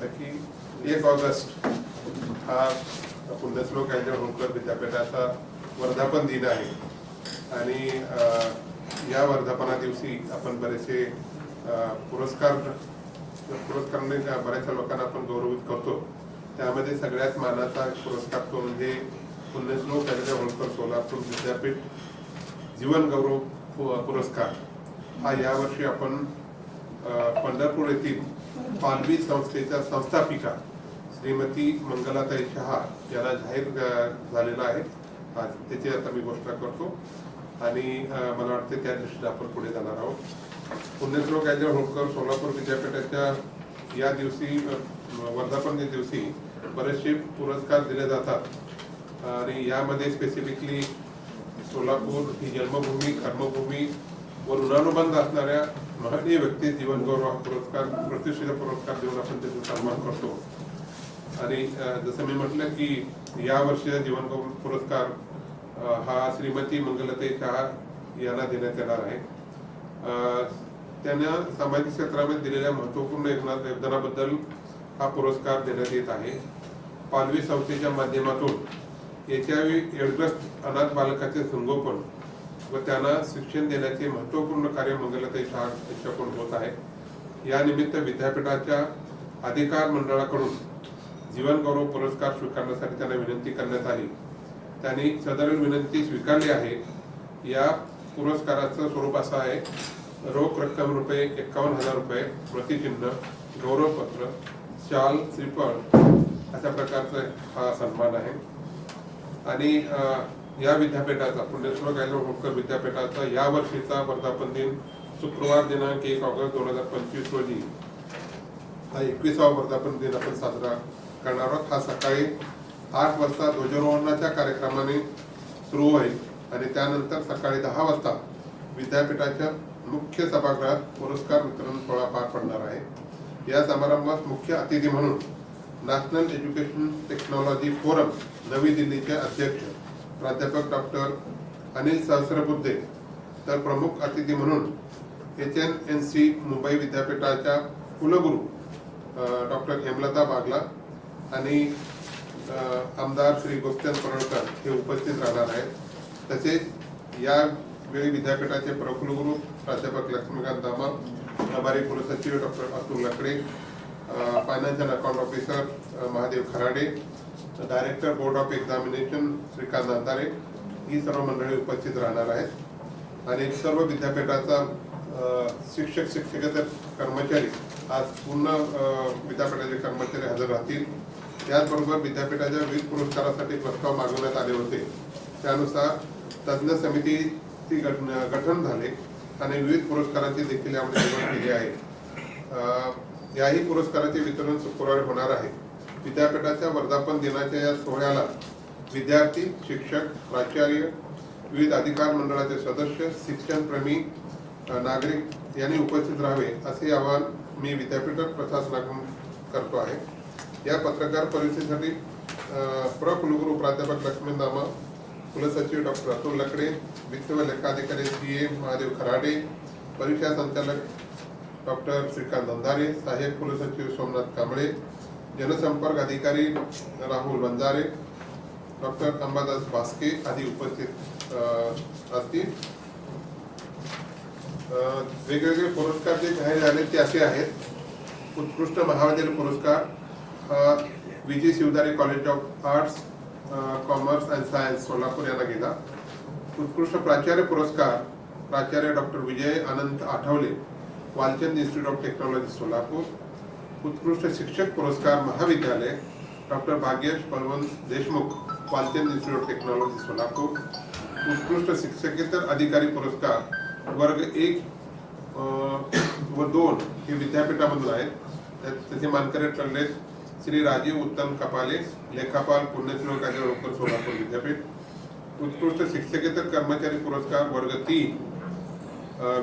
असं की एक ऑगस्ट हा पुण्यश्लोक यांच्या होळकर विद्यापीठाचा वर्धापन दिन आहे. आणि या वर्धापना दिवशी आपण बरेचसे पुरस्कार पुरस्काराने म्हणजे बऱ्याचशा लोकांना आपण गौरवित करतो त्यामध्ये सगळ्यात मानाचा पुरस्कार तो म्हणजे पुण्यश्लोक यांच्या होळकर सोलापूर विद्यापीठ जीवन गौरव पु- पुरस्कार. हा यावर्षी आपण पंढरपूर येथील पालवी संस्थेच्या संस्थापिका श्रीमती मंगलाताई शहा याला जाहीर झालेला आहे. आज त्याची आता मी घोषणा करतो. आणि मला वाटते त्या दृष्टीने आपण पुढे जाणार आहोत. पुण्यश्लोक अँजल होळकर सोलापूर विद्यापीठाच्या या दिवशी वर्धापन दिन दिवशी बरेचसे पुरस्कार दिले जातात. आणि यामध्ये स्पेसिफिकली सोलापूर ही जन्मभूमी कर्मभूमी व ऋणानुबंध असणाऱ्या महनीय व्यक्ती जीवन गौरव पुरस्कार प्रतिष्ठित पुरस्कार देऊन आपण त्याचा सन्मान करतो. आणि जसं मी म्हटलं की या वर्षीचा जीवन गौरव पुरस्कार हा श्रीमती मंगलताई शहा यांना देण्यात येणार आहे. त्यांना सामाजिक क्षेत्रामध्ये दिलेल्या महत्त्वपूर्ण योगदानाबद्दल हा पुरस्कार देण्यात येत आहे. पालवी संस्थेच्या माध्यमातून एच आय व्ही एडग्रस्त अनाथ बालकाचे संगोपन व त्यांना शिक्षण देण्याचे महत्त्वपूर्ण कार्य मंगलताई शाह यांच्याकडून होत आहे. यानिमित्त विद्यापीठाच्या अधिकार मंडळाकडून जीवनगौरव पुरस्कार स्वीकारण्यासाठी त्यांना विनंती करण्यात आली. त्यांनी सदर विनंती स्वीकारली आहे. या पुरस्काराचं स्वरूप असं आहे रोख रक्कम रुपये एकावन्न हजार रुपये प्रतिचिन्ह गौरवपत्र शाल श्रीफळ अशा प्रकारचा हा सन्मान आहे. आणि या विद्यापीठाचा पुण्यश्लोक अँजल होळकर विद्यापीठाचा या वर्षीचा वर्धापन दिन शुक्रवार दिनांक एक ऑगस्ट दोन हजार पंचवीस रोजी. हा एकविसावा वर्धापन दिन आपण साजरा करणार आहोत. हा सकाळी आठ वाजता ध्वजारोहणाच्या कार्यक्रमाने सुरू होईल आणि त्यानंतर सकाळी दहा वाजता विद्यापीठाच्या मुख्य सभागृहात पुरस्कार वितरण सोहळा पार पडणार आहे. या समारंभात मुख्य अतिथी म्हणून नॅशनल एज्युकेशन टेक्नॉलॉजी फोरम नवी दिल्लीचे अध्यक्ष प्राध्यापक डॉक्टर अनिल सहस्रबुद्धे तर प्रमुख अतिथी म्हणून H N N C Mumbai विद्यापीठाच्या कुलगुरू डॉक्टर हेमलता बागला आणि आमदार श्री गोपचंद पडळकर हे उपस्थित राहणार आहेत. तसेच या वेळी विद्यापीठाचे प्रकुलगुरू प्राध्यापक लक्ष्मीकांत दामा प्रभारी कुलसचिव doctor Atul Lakade finance and account officer Mahadev Kharade director board of examination Shrikant Antare ही सर्व मंडळी उपस्थित राहणार आहेत. आणि सर्व विद्यापीठाचा uh, शिक्षक शिक्षकेतर कर्मचारी आज पूर्ण uh, विद्यापीठाचे कर्मचारी हजर राहतील. त्याचबरोबर विद्यापीठाच्या विविध पुरस्कारासाठी प्रस्ताव मागवण्यात आले होते. त्यानुसार तज्ज्ञ समितीची गठन गठन झाले आणि विविध पुरस्कारांची देखील यामध्ये निवड केली आहे. Uh, याही पुरस्काराचे वितरण शुक्रवारी होणार आहे. विद्यापीठाच्या वर्धापन दिनाच्या या सोहळ्याला विद्यार्थी शिक्षक प्राचार्य विविध अधिकार मंडळाचे सदस्य शिक्षणप्रेमी नागरिक यांनी उपस्थित राहावे असे आवाहन मी विद्यापीठ प्रशासनाकडून करतो आहे. या पत्रकार परिषदेसाठी प्र कुलगुरू प्राध्यापक लक्ष्मी दामा कुलसचिव डॉक्टर अतुल लकडे वित्त व लेखाधिकारी सी ए महादेव खराडे परीक्षा संचालक डॉक्टर श्रीकांत अंधारे सहाय्यक कुलसचिव सोमनाथ कांबळे जनसंपर्क अधिकारी राहुल बंजारे डॉक्टर अंबादास भास्के आदी उपस्थित असतील. वेगवेगळे पुरस्कार जे जाहीर झाले ते असे आहेत. उत्कृष्ट महाविद्यालय पुरस्कार हा Vijay Shivdare college of arts commerce and science Solapur यांना गेला उत्कृष्ट प्राचार्य पुरस्कार प्राचार्य doctor Vijay Anant Athavale. Walchand institute of technology Solapur उत्कृष्ट शिक्षक पुरस्कार महाविद्यालय doctor Bhagyash Balwant Deshmukh Walchand institute of technology Solapur उत्कृष्ट शिक्षकेतर अधिकारी पुरस्कार वर्ग एक व दोन हे विद्यापीठामधून आहेत. त्याचे मानकरी ठरले श्री राजीव उत्तम कपाले लेखापाल पुण्यश्लोक होळकर सोलापूर विद्यापीठ उत्कृष्ट शिक्षकेतर कर्मचारी पुरस्कार वर्ग तीन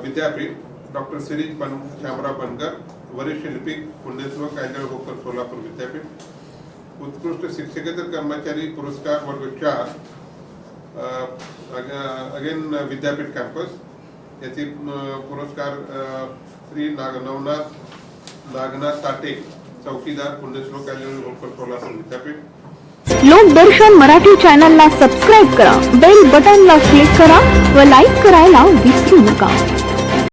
विद्यापीठ डॉक्टर सिरीज बन श्यामराव बनकर वरिष्ठ लिपिक पुण्यश्लोक कायदळ होकर सोलापूर विद्यापीठ. उत्कृष्ट शिक्षकेतर कर्मचारी पुरस्कार वर्ग चार अगेन विद्यापीठ कॅम्पस याचे पुरस्कार श्री नाग नवनाथ नागनाथ ताटे चौकीदार पुण्यश्लोक कल्याण होमकर सोलापूर विद्यापीठ. लोकदर्शन मराठी चॅनलला सबस्क्राईब करा. बेल बटनला क्लिक करा व लाईक करायला विसरू नका.